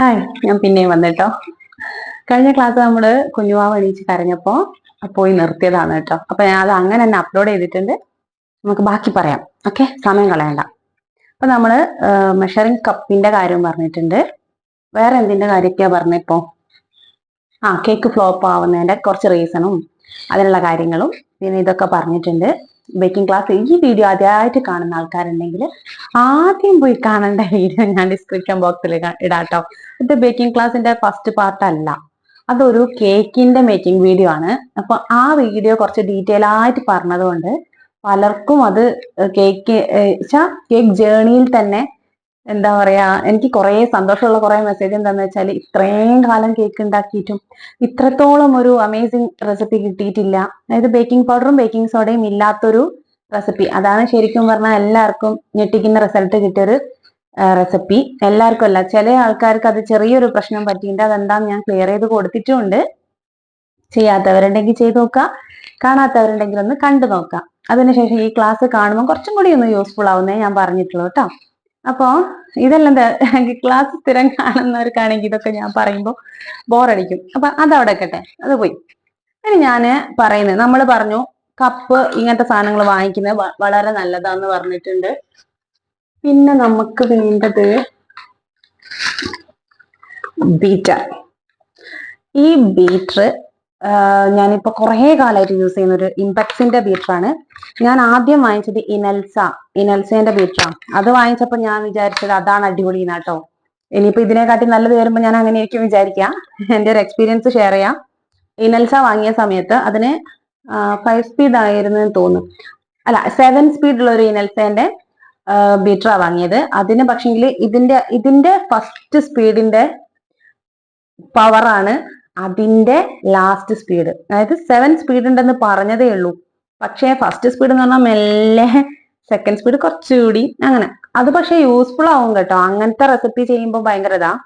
Hi ഞാൻ പിന്നെയും വന്നിട്ടോ. കഴിഞ്ഞ ക്ലാസ് നമ്മൾ കുഞ്ഞുവാവ് എണീച്ച് കരഞ്ഞപ്പോ പോയി നിർത്തിയതാണ് കേട്ടോ. അപ്പൊ ഞാൻ അത് അങ്ങനെ തന്നെ അപ്ലോഡ് ചെയ്തിട്ടുണ്ട്. നമുക്ക് ബാക്കി പറയാം. ഓക്കെ സമയം കളയണ്ട. അപ്പൊ നമ്മൾ മെഷറിംഗ് കപ്പിന്റെ കാര്യം പറഞ്ഞിട്ടുണ്ട്. വേറെ എന്തിന്റെ കാര്യമൊക്കെയാ പറഞ്ഞിപ്പോ? ആ കേക്ക് ഫ്ലോപ്പ് ആവുന്നതിന്റെ കുറച്ച് റീസണും അതിനുള്ള കാര്യങ്ങളും പിന്നെ ഇതൊക്കെ പറഞ്ഞിട്ടുണ്ട്. ബേക്കിംഗ് ക്ലാസ് ഈ വീഡിയോ ആദ്യമായിട്ട് കാണുന്ന ആൾക്കാരുണ്ടെങ്കിൽ ആദ്യം പോയി കാണേണ്ട വീഡിയോ ഞാൻ ഡിസ്ക്രിപ്ഷൻ ബോക്സിൽ ഇടാട്ടോ. ഇത് ബേക്കിംഗ് ക്ലാസ്സിന്റെ ഫസ്റ്റ് പാർട്ട് അല്ല. അതൊരു കേക്കിന്റെ മേക്കിംഗ് വീഡിയോ ആണ്. അപ്പൊ ആ വീഡിയോ കുറച്ച് ഡീറ്റെയിൽ ആയിട്ട് പറഞ്ഞതുകൊണ്ട് പലർക്കും അത് കേക്ക് കേക്ക് ജേണിയിൽ തന്നെ എന്താ പറയാ എനിക്ക് കുറേ സന്തോഷമുള്ള കുറേ മെസ്സേജ് എന്താന്ന് വെച്ചാൽ ഇത്രയും കാലം കേക്ക് ഉണ്ടാക്കിയിട്ടും ഇത്രത്തോളം ഒരു അമേസിങ് റെസിപ്പി കിട്ടിയിട്ടില്ല. അതായത് ബേക്കിംഗ് പൗഡറും ബേക്കിംഗ് സോഡയും ഇല്ലാത്തൊരു റെസിപ്പി അതാണ് ശരിക്കും പറഞ്ഞാൽ എല്ലാവർക്കും ഞെട്ടിക്കുന്ന റിസൾട്ട് കിട്ടിയൊരു റെസിപ്പി എല്ലാവർക്കും അല്ല ചില ആൾക്കാർക്ക് അത് ചെറിയൊരു പ്രശ്നം പറ്റിയിട്ടുണ്ട്. അതെന്താന്ന് ഞാൻ ക്ലിയർ ചെയ്ത് കൊടുത്തിട്ടുമുണ്ട് ചെയ്യാത്തവരുണ്ടെങ്കിൽ ചെയ്ത് നോക്കുക. കാണാത്തവരുണ്ടെങ്കിൽ ഒന്ന് കണ്ടു നോക്കാം അതിനുശേഷം ഈ ക്ലാസ് കാണുമ്പോൾ കുറച്ചും കൂടി ഒന്ന് യൂസ്ഫുൾ ആവുന്നേ ഞാൻ പറഞ്ഞിട്ടുള്ളൂ കേട്ടോ. അപ്പോ ഇതെല്ലാം ക്ലാസ് സ്ഥിരം കാണുന്നവർക്കാണെങ്കിൽ ഇതൊക്കെ ഞാൻ പറയുമ്പോൾ ബോറടിക്കും അപ്പൊ അതവിടെ കട്ടെ അത് പോയി. ഇനി ഞാൻ പറയുന്നത് നമ്മൾ പറഞ്ഞു കപ്പ് ഇങ്ങനത്തെ സാധനങ്ങൾ വാങ്ങിക്കുന്നത് വളരെ നല്ലതാന്ന് പറഞ്ഞിട്ടുണ്ട്. പിന്നെ നമുക്ക് വേണ്ടത് ബീറ്റർ ഈ ബീറ്റർ ഞാനിപ്പോ കുറേ കാലമായിട്ട് യൂസ് ചെയ്യുന്ന ഒരു ഇമ്പക്സിന്റെ ബീറ്ററാണ് ഞാൻ ആദ്യം വാങ്ങിച്ചത് ഇനൽസ ഇനൽസേന്റെ ബീറ്ററാണ് അത് വാങ്ങിച്ചപ്പോൾ ഞാൻ വിചാരിച്ചത് അതാണ് അടിപൊളി നാട്ടോ ഇനിയിപ്പോ ഇതിനെക്കാട്ടി നല്ലത് വരുമ്പോൾ ഞാൻ അങ്ങനെ ആയിരിക്കും വിചാരിക്കാം എന്റെ ഒരു എക്സ്പീരിയൻസ് ഷെയർ ചെയ്യാം. ഇനൽസ വാങ്ങിയ സമയത്ത് അതിന് ഫൈവ് സ്പീഡ് ആയിരുന്നു എന്ന് തോന്നുന്നു. അല്ല സെവൻ സ്പീഡുള്ള ഒരു ഇനൽസേന്റെ ബീറ്ററാ വാങ്ങിയത്. അതിന് പക്ഷെങ്കിൽ ഇതിന്റെ ഇതിന്റെ ഫസ്റ്റ് സ്പീഡിന്റെ പവറാണ് അതിന്റെ ലാസ്റ്റ് സ്പീഡ് അതായത് സെവൻ സ്പീഡ് ഉണ്ടെന്ന് പറഞ്ഞതേ ഉള്ളൂ. പക്ഷേ ഫസ്റ്റ് സ്പീഡ് എന്ന് പറഞ്ഞാൽ മെല്ലെ സെക്കൻഡ് സ്പീഡ് കുറച്ചുകൂടി അങ്ങനെ. അത് പക്ഷെ യൂസ്ഫുൾ ആവും കേട്ടോ. അങ്ങനത്തെ റെസിപ്പി ചെയ്യുമ്പോൾ ഭയങ്കര ഇതാ.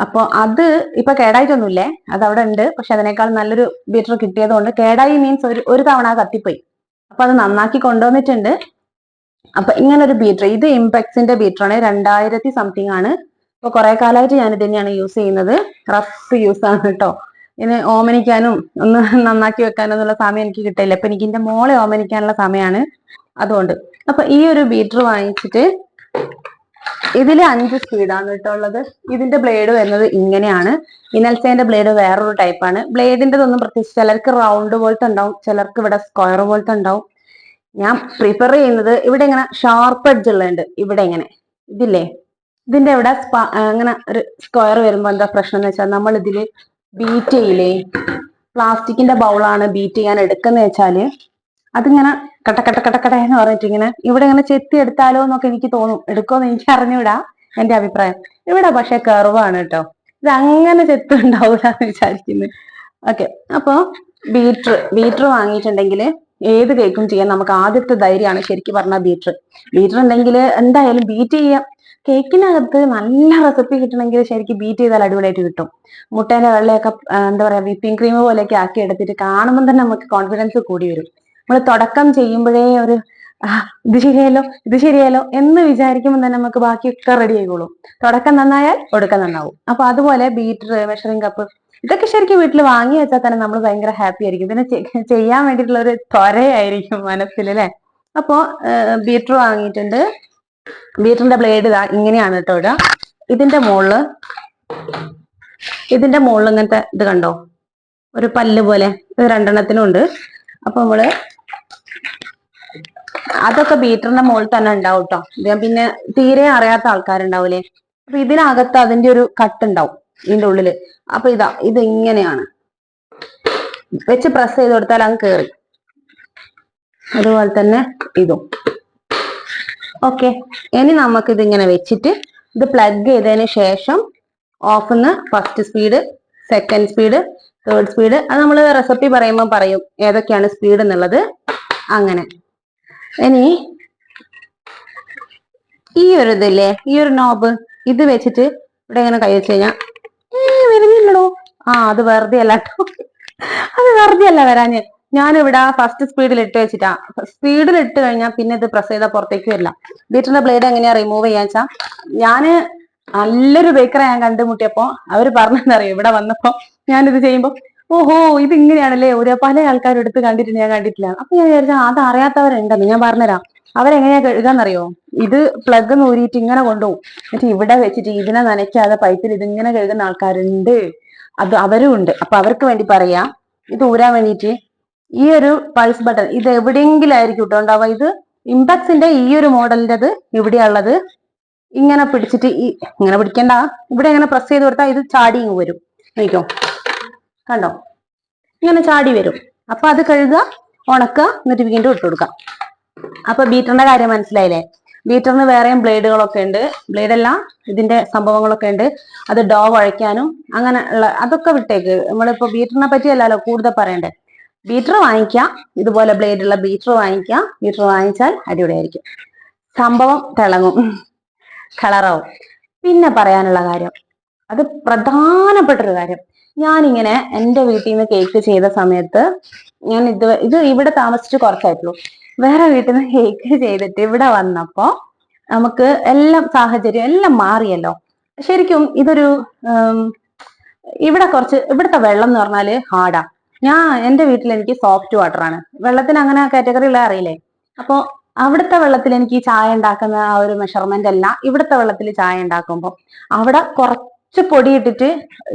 അപ്പൊ അത് ഇപ്പൊ കേടായിട്ടൊന്നുമില്ലേ? അത് അവിടെ ഉണ്ട്. പക്ഷെ അതിനേക്കാൾ നല്ലൊരു ബീറ്റർ കിട്ടിയത് കൊണ്ട് കേടായി മീൻസ് ഒരു ഒരു തവണ കത്തിപ്പോയി. അപ്പൊ അത് നന്നാക്കി കൊണ്ടുവന്നിട്ടുണ്ട്. അപ്പൊ ഇങ്ങനെ ഒരു ബീറ്റർ ഇത് ഇംപെക്സിന്റെ ബീറ്ററാണ് രണ്ടായിരത്തി സംതിങ് ആണ്. ഇപ്പൊ കുറെ കാലമായിട്ട് ഞാൻ ഇത് തന്നെയാണ് യൂസ് ചെയ്യുന്നത്. റഫ് യൂസ് ആണ് കേട്ടോ ഇനി ഓമനിക്കാനും ഒന്ന് നന്നാക്കി വെക്കാനും എന്നുള്ള സമയം എനിക്ക് കിട്ടില്ല അപ്പൊ എനിക്ക് എന്റെ മോളെ ഓമനിക്കാനുള്ള സമയമാണ് അതുകൊണ്ട്. അപ്പൊ ഈ ഒരു ബീറ്റർ വാങ്ങിച്ചിട്ട് ഇതിൽ അഞ്ച് സ്പീഡാണ് കേട്ടോ ഉള്ളത്. ഇതിന്റെ ബ്ലേഡ് വരുന്നത് ഇങ്ങനെയാണ്. ഇനൽസേന്റെ ബ്ലേഡ് വേറൊരു ടൈപ്പാണ് ബ്ലേഡിന്റെ ഒന്നും പ്രത്യേകിച്ച് ചിലർക്ക് റൗണ്ട് പോലത്തെ ഉണ്ടാവും ചിലർക്ക് ഇവിടെ സ്ക്വയർ പോലത്തെ ഉണ്ടാവും. ഞാൻ പ്രിഫർ ചെയ്യുന്നത് ഇവിടെ ഇങ്ങനെ ഷാർപ്പ് എഡ്ജ് ഉള്ളുണ്ട് ഇവിടെ ഇങ്ങനെ. ഇതില്ലേ? ഇതിന്റെ ഇവിടെ അങ്ങനെ ഒരു സ്ക്വയർ വരുമ്പോ എന്താ പ്രശ്നം എന്ന് വെച്ചാൽ നമ്മൾ ഇതിൽ ബീറ്റ് ചെയ്യില്ലേ? പ്ലാസ്റ്റിക്കിന്റെ ബൗളാണ് ബീറ്റ് ചെയ്യാൻ എടുക്കുന്ന വെച്ചാൽ അതിങ്ങനെ കട്ട കട്ട കട്ട കട്ട എന്ന് പറഞ്ഞിട്ട് ഇങ്ങനെ ഇവിടെ ഇങ്ങനെ ചെത്തി എടുത്താലോ എന്നൊക്കെ എനിക്ക് തോന്നും. എടുക്കുമെന്ന് എനിക്ക് അറിഞ്ഞൂടാ എന്റെ അഭിപ്രായം. ഇവിടെ പക്ഷെ കർവാണ് കേട്ടോ. ഇത് അങ്ങനെ ചെത്ത് ഉണ്ടാവൂല എന്ന് വിചാരിക്കുന്നു. ഓക്കെ അപ്പൊ ബീറ്റർ ബീറ്റർ വാങ്ങിയിട്ടുണ്ടെങ്കിൽ ഏത് കേക്കും ചെയ്യാൻ നമുക്ക് ആദ്യത്തെ ധൈര്യമാണ് ശരിക്കും പറഞ്ഞ ബീറ്റർ ബീറ്റർ ഉണ്ടെങ്കിൽ എന്തായാലും ബീറ്റ് ചെയ്യാം. കേക്കിനകത്ത് നല്ല റെസിപ്പി കിട്ടണമെങ്കിൽ ശരിക്കും ബീറ്റ് ചെയ്താൽ അടിപൊളിയായിട്ട് കിട്ടും. മുട്ടേന്റെ വെള്ളയൊക്കെ എന്താ പറയാ വിപ്പിംഗ് ക്രീം പോലെയൊക്കെ ആക്കി എടുത്തിട്ട് കാണുമ്പോൾ തന്നെ നമുക്ക് കോൺഫിഡൻസ് കൂടി വരും. നമ്മൾ തുടക്കം ചെയ്യുമ്പോഴേ ഒരു ഇത് ശരിയായല്ലോ ഇത് ശരിയായല്ലോ എന്ന് വിചാരിക്കുമ്പോൾ തന്നെ നമുക്ക് ബാക്കിയൊക്കെ റെഡി ആയിക്കോളും. തുടക്കം നന്നായാൽ ഒടുക്കം നന്നാവും. അപ്പൊ അതുപോലെ ബീറ്റർ മെഷറിംഗ് കപ്പ് ഇതൊക്കെ ശരിക്കും വീട്ടിൽ വാങ്ങി വെച്ചാൽ തന്നെ നമ്മൾ ഭയങ്കര ഹാപ്പി ആയിരിക്കും. പിന്നെ ചെയ്യാൻ വേണ്ടിയിട്ടുള്ള ഒരു ത്വരയായിരിക്കും മനസ്സിൽ അല്ലെ? അപ്പോ ബീറ്റർ വാങ്ങിയിട്ടുണ്ട്. ബീറ്ററിന്റെ ബ്ലേഡ് ഇതാ ഇങ്ങനെയാണ് കേട്ടോ ഇടുക. ഇതിന്റെ മുകളിൽ ഇതിന്റെ മുകളിൽ ഇങ്ങനത്തെ ഇത് കണ്ടോ? ഒരു പല്ല് പോലെ ഇത് രണ്ടെണ്ണത്തിനും ഉണ്ട്. അപ്പൊ നമ്മൾ അതൊക്കെ ബീറ്ററിന്റെ മുകളിൽ തന്നെ ഉണ്ടാവും കേട്ടോ പിന്നെ തീരെ അറിയാത്ത ആൾക്കാരുണ്ടാവൂലേ? അപ്പൊ ഇതിനകത്ത് അതിന്റെ ഒരു കട്ട് ഉണ്ടാവും ഇതിന്റെ ഉള്ളിൽ. അപ്പൊ ഇതാ ഇത് ഇങ്ങനെയാണ്. വെച്ച് പ്രസ് ചെയ്ത് കൊടുത്താൽ അങ്ങ് കേറി. അതുപോലെ തന്നെ ഇതും. ഓക്കെ ഇനി നമുക്ക് ഇതിങ്ങനെ വെച്ചിട്ട് ഇത് പ്ലഗ് ചെയ്തതിന് ശേഷം ഓഫിന്ന് first speed second speed third speed അത് നമ്മൾ റെസിപ്പി പറയുമ്പോൾ പറയും ഏതൊക്കെയാണ് സ്പീഡ് എന്നുള്ളത്. അങ്ങനെ. ഇനി ഈ ഒരു ഇതില്ലേ ഈ ഒരു നോബ് ഇത് വെച്ചിട്ട് ഇവിടെ ഇങ്ങനെ കൈ വെച്ച് കഴിഞ്ഞാൽ വരുന്നില്ലടോ ആ അത് വെറുതെ അല്ല കേട്ടോ. അത് വെറുതെ അല്ല വരാഞ്ഞ്. ഞാനിവിടെ ഫസ്റ്റ് സ്പീഡിൽ ഇട്ട് വെച്ചിട്ടാ. സ്പീഡിൽ ഇട്ട് കഴിഞ്ഞാൽ പിന്നെ ഇത് പ്രസ് ചെയ്താൽ പുറത്തേക്ക് വരില്ല. ബീറ്ററിന്റെ ബ്ലേഡ് എങ്ങനെയാ റിമൂവ് ചെയ്യാന്ന് വെച്ചാ ഞാൻ നല്ലൊരു ബേക്കറെ ഞാൻ കണ്ടുമുട്ടിയപ്പോ അവർ പറഞ്ഞെന്നറിയോ? ഇവിടെ വന്നപ്പോ ഞാനിത് ചെയ്യുമ്പോ ഓഹോ ഇത് ഇങ്ങനെയാണല്ലേ ഒരു പല ആൾക്കാരും എടുത്ത് കണ്ടിട്ട് ഞാൻ കണ്ടിട്ടില്ല. അപ്പൊ ഞാൻ വിചാരിച്ചാൽ അത് അറിയാത്തവരുണ്ടെന്ന് ഞാൻ പറഞ്ഞുതരാം. അവരെങ്ങനെയാ കഴുകാന്നറിയോ? ഇത് പ്ലഗ് നൂരിയിട്ട് ഇങ്ങനെ കൊണ്ടുപോകും. എന്നിട്ട് ഇവിടെ വെച്ചിട്ട് ഇതിനെ നനയ്ക്കാതെ പൈപ്പിൽ ഇതിങ്ങനെ കഴുകുന്ന ആൾക്കാരുണ്ട്. അത് അവരും ഉണ്ട്. അപ്പൊ അവർക്ക് വേണ്ടി പറയാ ഇത് ഊരാൻ വേണ്ടിയിട്ട് ഈ ഒരു പൾസ് ബട്ടൺ ഇത് എവിടെയെങ്കിലും ആയിരിക്കും കേട്ടോ ഉണ്ടാവുക? ഇത് ഇമ്പാക്സിന്റെ ഈ ഒരു മോഡലിന്റെത് ഇവിടെയുള്ളത് ഇങ്ങനെ പിടിച്ചിട്ട് ഈ ഇങ്ങനെ പിടിക്കണ്ട. ഇവിടെ ഇങ്ങനെ പ്രസ് ചെയ്ത് കൊടുത്താൽ ഇത് ചാടി ഇങ്ങ് വരും. നോക്കോ കണ്ടോ? ഇങ്ങനെ ചാടി വരും. അപ്പൊ അത് കഴുകുക ഉണക്കുക എന്നിട്ട് വീണ്ടും ഇട്ട് കൊടുക്കാം അപ്പൊ ബീറ്ററിന്റെ കാര്യം മനസ്സിലായില്ലേ? ബീറ്ററിന് വേറെയും ബ്ലേഡുകളൊക്കെ ഉണ്ട്. ബ്ലേഡ് എല്ലാം ഇതിന്റെ സംഭവങ്ങളൊക്കെ ഉണ്ട്. അത് ഡോ വഴയ്ക്കാനും അങ്ങനെ ഉള്ള അതൊക്കെ വിട്ടേക്ക്. നമ്മളിപ്പോ ബീറ്ററിനെ പറ്റിയല്ലല്ലോ കൂടുതൽ പറയണ്ടേ? ബീറ്റർ വാങ്ങിക്കാം. ഇതുപോലെ ബ്ലേഡ് ഉള്ള ബീറ്റർ വാങ്ങിക്കാം. ബീറ്റർ വാങ്ങിച്ചാൽ അടിപൊളിയായിരിക്കും. സംഭവം തിളങ്ങും. കളറാവും. പിന്നെ പറയാനുള്ള കാര്യം. അത് പ്രധാനപ്പെട്ടൊരു കാര്യം. ഞാനിങ്ങനെ എന്റെ വീട്ടിൽ നിന്ന് കേക്ക് ചെയ്ത സമയത്ത് ഞാൻ ഇത് ഇത് ഇവിടെ താമസിച്ച് കുറച്ചായിട്ടുള്ളൂ. വേറെ വീട്ടിൽ നിന്ന് കേക്ക് ചെയ്തിട്ട് ഇവിടെ വന്നപ്പോൾ നമുക്ക് എല്ലാം സാഹചര്യം എല്ലാം മാറിയല്ലോ. ശരിക്കും ഇതൊരു ഇവിടെ കുറച്ച് ഇവിടുത്തെ വെള്ളം എന്ന് പറഞ്ഞാൽ ഹാർഡാ. ഞാൻ എന്റെ വീട്ടിൽ എനിക്ക് സോഫ്റ്റ് വാട്ടർ ആണ്. വെള്ളത്തിന് അങ്ങനെ കാറ്റഗറി ഉള്ള അറിയില്ലേ? അപ്പോ അവിടുത്തെ വെള്ളത്തിൽ എനിക്ക് ചായ ഉണ്ടാക്കുന്ന ആ ഒരു മെഷർമെന്റ് അല്ല. ഇവിടുത്തെ വെള്ളത്തിൽ ചായ ഉണ്ടാക്കുമ്പോൾ അവിടെ കുറച്ച് പൊടി ഇട്ടിട്ട്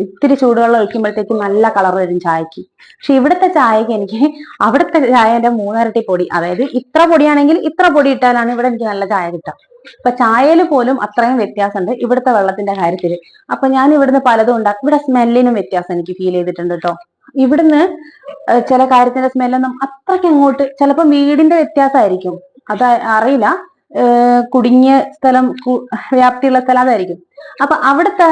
ഇത്തിരി ചൂടുവെള്ളം ഒഴിക്കുമ്പോഴത്തേക്ക് നല്ല കളർ വരും ചായക്ക്. പക്ഷെ ഇവിടുത്തെ ചായക്ക് എനിക്ക് അവിടുത്തെ ചായന്റെ മൂന്നരട്ടി പൊടി അതായത് ഇത്ര പൊടിയാണെങ്കിൽ ഇത്ര പൊടി ഇട്ടാലാണ് ഇവിടെ എനിക്ക് നല്ല ചായ കിട്ടുക. അപ്പൊ ചായയിൽ പോലും അത്രയും വ്യത്യാസമുണ്ട് ഇവിടുത്തെ വെള്ളത്തിന്റെ കാര്യത്തിൽ അപ്പൊ ഞാൻ ഇവിടുന്ന് പലതും ഉണ്ടാക്കും. ഇവിടെ സ്മെല്ലിനും വ്യത്യാസം എനിക്ക് ഫീൽ ചെയ്തിട്ടുണ്ട് കേട്ടോ ഇവിടുന്ന് ചില കാര്യത്തിന്റെ സ്മെല്ലൊന്നും അത്രയ്ക്ക് അങ്ങോട്ട് ചിലപ്പോൾ വീടിന്റെ വ്യത്യാസമായിരിക്കും. അത് അറിയില്ല. കുടുങ്ങിയ സ്ഥലം വ്യാപ്തിയുള്ള സ്ഥലം അതായിരിക്കും. അപ്പൊ അവിടുത്തെ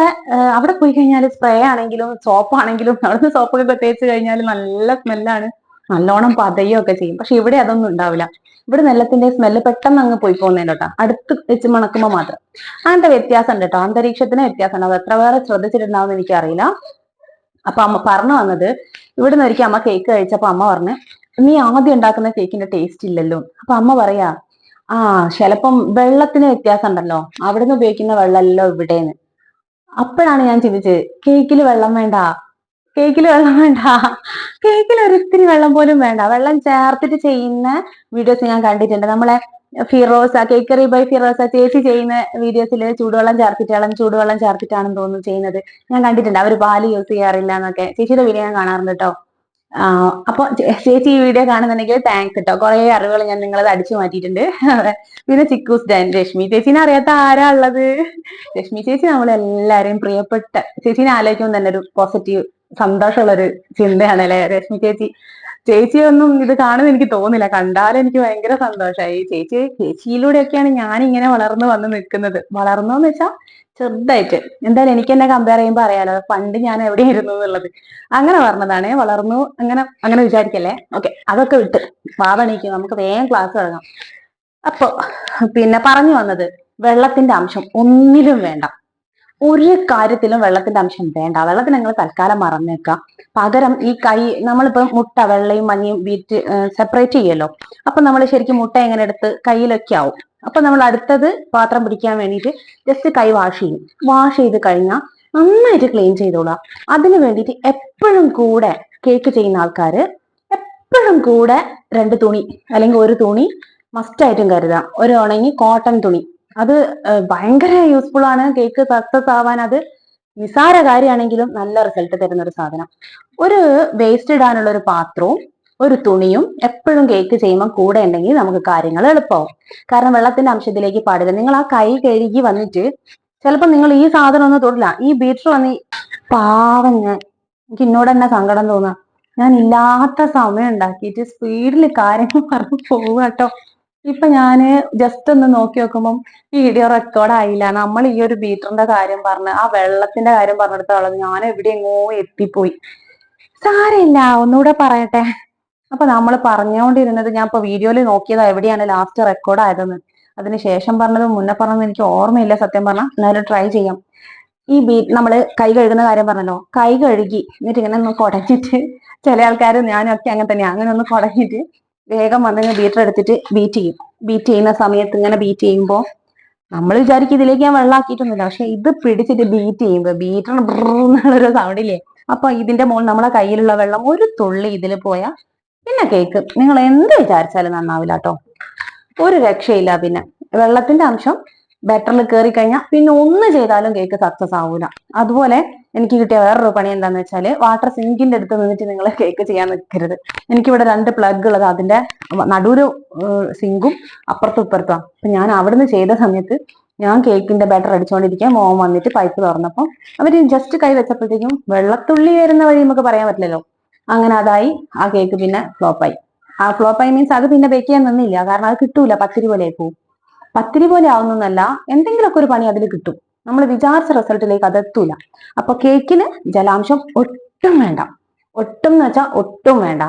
അവിടെ പോയി കഴിഞ്ഞാൽ സ്പ്രേ ആണെങ്കിലും സോപ്പ് ആണെങ്കിലും അവിടുന്ന് സോപ്പൊക്കെ പ്രത്യേകിച്ച് കഴിഞ്ഞാൽ നല്ല സ്മെല്ലാണ്. നല്ലോണം പതയോ ഒക്കെ ചെയ്യും. പക്ഷെ ഇവിടെ അതൊന്നും ഉണ്ടാവില്ല. ഇവിടെ നെല്ലത്തിന്റെ സ്മെല്ല് പെട്ടെന്ന് അങ്ങ് പോയി പോകുന്നതിന് കേട്ടോ അടുത്ത് വെച്ച് മണക്കുമ്പോൾ മാത്രം. അങ്ങനത്തെ വ്യത്യാസം ഉണ്ട് കേട്ടോ. അന്തരീക്ഷത്തിന് വ്യത്യാസം ഉണ്ട് അത് എത്ര പേരെ ശ്രദ്ധിച്ചിട്ടുണ്ടാവും എനിക്കറിയില്ല. അപ്പൊ അമ്മ പറഞ്ഞു വന്നത് ഇവിടുന്ന് ഒരിക്കൽ അമ്മ കേക്ക് കഴിച്ചപ്പോ അമ്മ പറഞ്ഞു നീ ആദ്യം ഉണ്ടാക്കുന്ന കേക്കിന്റെ ടേസ്റ്റ് ഇല്ലല്ലോ. അപ്പൊ അമ്മ പറയാ ആ ചിലപ്പം വെള്ളത്തിന് വ്യത്യാസം ഉണ്ടല്ലോ നിന്ന് ഉപയോഗിക്കുന്ന വെള്ളമല്ലോ ഇവിടെന്ന്. അപ്പോഴാണ് ഞാൻ ചിന്തിച്ചത് കേക്കിൽ വെള്ളം വേണ്ട. കേക്കിൽ വെള്ളം വേണ്ട. കേക്കിൽ ഒരിത്തിരി വെള്ളം പോലും വേണ്ട. വെള്ളം ചേർത്തിട്ട് ചെയ്യുന്ന വീഡിയോസ് ഞാൻ കണ്ടിട്ടുണ്ട്. നമ്മളെ ഫിറോസ കേക്കറി ബൈ ഫിറോസ ചേച്ചി ചെയ്യുന്ന വീഡിയോസിൽ ചൂടുവെള്ളം ചേർത്തിട്ടാളും ചൂടുവെള്ളം ചേർത്തിട്ടാണെന്ന് തോന്നുന്നു ചെയ്യുന്നത്. ഞാൻ കണ്ടിട്ടുണ്ട് അവർ പാൽ യൂസ് ചെയ്യാറില്ല എന്നൊക്കെ. ചേച്ചിയുടെ വീഡിയോ ഞാൻ കാണാറുണ്ട് കേട്ടോ അപ്പൊ ചേച്ചി ഈ വീഡിയോ കാണുന്നുണ്ടെങ്കിൽ താങ്ക്സ് കേട്ടോ കുറെ അറിവുകൾ ഞാൻ നിങ്ങളത് അടിച്ചു മാറ്റിയിട്ടുണ്ട്. പിന്നെ ചിക്കൂസ് ഡാൻ രശ്മി. ചേച്ചിനെ അറിയാത്ത ആരാ ഉള്ളത്? രശ്മി ചേച്ചി നമ്മളെല്ലാരെയും പ്രിയപ്പെട്ട ചേച്ചിനെ ആലോചിക്കുമ്പോൾ തന്നെ ഒരു പോസിറ്റീവ് സന്തോഷമുള്ള ഒരു ചിന്തയാണ് അല്ലെ രശ്മി ചേച്ചി ചേച്ചിയൊന്നും ഇത് കാണുന്ന എനിക്ക് തോന്നില്ല കണ്ടാൽ എനിക്ക് ഭയങ്കര സന്തോഷമായി ചേച്ചി ചേച്ചിയിലൂടെയൊക്കെയാണ് ഞാൻ ഇങ്ങനെ വളർന്നു വന്ന് നിൽക്കുന്നത്. വളർന്നു എന്ന് വെച്ചാൽ ചെറുതായിട്ട്. എന്തായാലും എനിക്ക് എന്നെ കമ്പയർ ചെയ്യുമ്പോൾ അറിയാലോ പണ്ട് ഞാൻ എവിടെ ഇരുന്നു എന്നുള്ളത്. അങ്ങനെ പറഞ്ഞതാണ് വളർന്നു അങ്ങനെ അങ്ങനെ വിചാരിക്കല്ലേ? ഓക്കെ അതൊക്കെ വിട്ട് വാവണിക്കും നമുക്ക് വേഗം ക്ലാസ് തുടങ്ങാം. അപ്പൊ പിന്നെ പറഞ്ഞു വന്നത് വെള്ളത്തിന്റെ അംശം ഒന്നിലും വേണ്ട. ഒരു കാര്യത്തിലും വെള്ളത്തിന്റെ അംശം വേണ്ട. വെള്ളത്തിന് നിങ്ങൾ തൽക്കാലം മറന്നേക്കാം പകരം ഈ കൈ നമ്മളിപ്പോ മുട്ട വെള്ളയും മഞ്ഞയും ബീറ്റ് സെപ്പറേറ്റ് ചെയ്യല്ലോ. അപ്പൊ നമ്മൾ ശരിക്കും മുട്ട എങ്ങനെ എടുത്ത് കയ്യിലൊക്കെ ആവും. അപ്പൊ നമ്മൾ അടുത്തത് പാത്രം പിടിക്കാൻ വേണ്ടിയിട്ട് ജസ്റ്റ് കൈ വാഷ് ചെയ്യും. വാഷ് ചെയ്ത് കഴിഞ്ഞാൽ നന്നായിട്ട് ക്ലീൻ ചെയ്തോളാം അതിന് വേണ്ടിയിട്ട് എപ്പോഴും കൂടെ കേക്ക് ചെയ്യുന്ന ആൾക്കാര് എപ്പോഴും കൂടെ രണ്ട് തുണി അല്ലെങ്കിൽ ഒരു തുണി മസ്റ്റായിട്ടും കരുതാം ഒരു ഉണങ്ങി കോട്ടൺ തുണി. അത് ഭയങ്കര യൂസ്ഫുൾ ആണ്. കേക്ക് സക്സസ് ആവാൻ അത് നിസാര കാര്യമാണെങ്കിലും നല്ല റിസൾട്ട് തരുന്ന ഒരു സാധനം. ഒരു വേസ്റ്റ് ഇടാനുള്ള ഒരു പാത്രവും ഒരു തുണിയും എപ്പോഴും കേക്ക് ചെയ്യുമ്പോൾ കൂടെ ഉണ്ടെങ്കിൽ നമുക്ക് കാര്യങ്ങൾ എളുപ്പമാവും. കാരണം വെള്ളത്തിന്റെ അംശത്തിലേക്ക് പാടില്ല. നിങ്ങൾ ആ കൈ കഴുകി വന്നിട്ട് ചിലപ്പോൾ നിങ്ങൾ ഈ സാധനം ഒന്നും തൊടില്ല. ഈ ബീറ്റർ വന്ന് പാവം എനിക്ക് ഇന്നോട് തന്നെ സങ്കടം തോന്നുക ഞാൻ ഇല്ലാത്ത സമയം ഉണ്ടാക്കിയിട്ട് സ്പീഡിൽ കാര്യങ്ങൾ പറഞ്ഞു പോവുക കേട്ടോ. ഇപ്പൊ ഞാൻ ജസ്റ്റ് ഒന്ന് നോക്കി നോക്കുമ്പം വീഡിയോ റെക്കോർഡ് ആയില്ല. നമ്മൾ ഈ ഒരു ബീറ്ററിന്റെ കാര്യം പറഞ്ഞ് ആ വെള്ളത്തിന്റെ കാര്യം പറഞ്ഞെടുത്തോളം ഞാൻ എവിടെയെങ്ങോ എത്തിപ്പോയി. സാരമില്ല ഒന്നുകൂടെ പറയട്ടെ. അപ്പൊ നമ്മൾ പറഞ്ഞുകൊണ്ടിരുന്നത് ഞാൻ ഇപ്പൊ വീഡിയോയിൽ നോക്കിയതാ എവിടെയാണ് ലാസ്റ്റ് റെക്കോർഡ് ആയതെന്ന്. അതിനുശേഷം പറഞ്ഞത് മുന്നേ പറഞ്ഞത് എനിക്ക് ഓർമ്മയില്ല സത്യം പറഞ്ഞാൽ എന്നാലും ട്രൈ ചെയ്യാം. ഈ ബീ നമ്മൾ കൈ കഴുകുന്ന കാര്യം പറഞ്ഞല്ലോ. കൈ കഴുകി എന്നിട്ട് ഇങ്ങനെ ഒന്ന് കുടഞ്ഞിട്ട് ചില ആൾക്കാർ ഞാനൊക്കെ അങ്ങനെ തന്നെയാണ് അങ്ങനെ ഒന്ന് കുടഞ്ഞിട്ട് വേഗം വന്നിങ്ങനെ ബീറ്റർ എടുത്തിട്ട് ബീറ്റ് ചെയ്യും. ബീറ്റ് ചെയ്യുന്ന സമയത്ത് ഇങ്ങനെ ബീറ്റ് ചെയ്യുമ്പോൾ നമ്മൾ വിചാരിക്കും ഇതിലേക്ക് ഞാൻ വെള്ളമാക്കിയിട്ടൊന്നുമില്ല പക്ഷെ ഇത് പിടിച്ചിട്ട് ബീറ്റ് ചെയ്യുമ്പോൾ ബീറ്റർ എന്നുള്ളൊരു സൗണ്ടില്ലേ അപ്പൊ ഇതിന്റെ മുകളിൽ നമ്മളെ കയ്യിലുള്ള വെള്ളം ഒരു തുള്ളി ഇതിൽ പോയാൽ പിന്നെ കേക്ക്. നിങ്ങൾ എന്ത് വിചാരിച്ചാലും നന്നാവില്ല കേട്ടോ. ഒരു രക്ഷയില്ല പിന്നെ. വെള്ളത്തിന്റെ അംശം ബാറ്ററിൽ കയറി കഴിഞ്ഞാൽ പിന്നെ ഒന്ന് ചെയ്താലും കേക്ക് സക്സസ് ആവൂല. അതുപോലെ എനിക്ക് കിട്ടിയ വേറൊരു പണി എന്താന്ന് വെച്ചാൽ വാട്ടർ സിങ്കിന്റെ അടുത്ത് നിന്നിട്ട് നിങ്ങൾ കേക്ക് ചെയ്യാൻ നിൽക്കരുത് എനിക്കിവിടെ രണ്ട് പ്ലഗ് ഉള്ളത് അതിന്റെ നടൂര് സിങ്കും അപ്പുറത്തും ഇപ്പുറത്തും അപ്പൊ ഞാൻ അവിടുന്ന് ചെയ്ത സമയത്ത് ഞാൻ കേക്കിന്റെ ബാറ്റർ അടിച്ചുകൊണ്ടിരിക്കാൻ മോൻ വന്നിട്ട് പൈപ്പ് തുറന്നപ്പം അവർ ജസ്റ്റ് കൈ വെച്ചപ്പോഴത്തേക്കും വെള്ളത്തുള്ളി വരുന്ന വഴി നമുക്ക് പറയാൻ പറ്റില്ലല്ലോ. അങ്ങനെ അതായി ആ കേക്ക് പിന്നെ ഫ്ലോപ്പായി ആ ഫ്ലോപ്പായി മീൻസ് അത് പിന്നെ ബേക്ക് ചെയ്യാൻ നിന്നില്ല. കാരണം അത് കിട്ടൂല പത്തിരി പോലെ പോകും പത്തിരി പോലെ ആവുന്നല്ല എന്തെങ്കിലുമൊക്കെ ഒരു പണി അതിൽ കിട്ടും. നമ്മൾ വിചാരിച്ച റിസൾട്ടിലേക്ക് അത് എത്തൂല അപ്പൊ കേക്കിന് ജലാംശം ഒട്ടും വേണ്ട. ഒട്ടും എന്ന് വെച്ചാൽ ഒട്ടും വേണ്ട.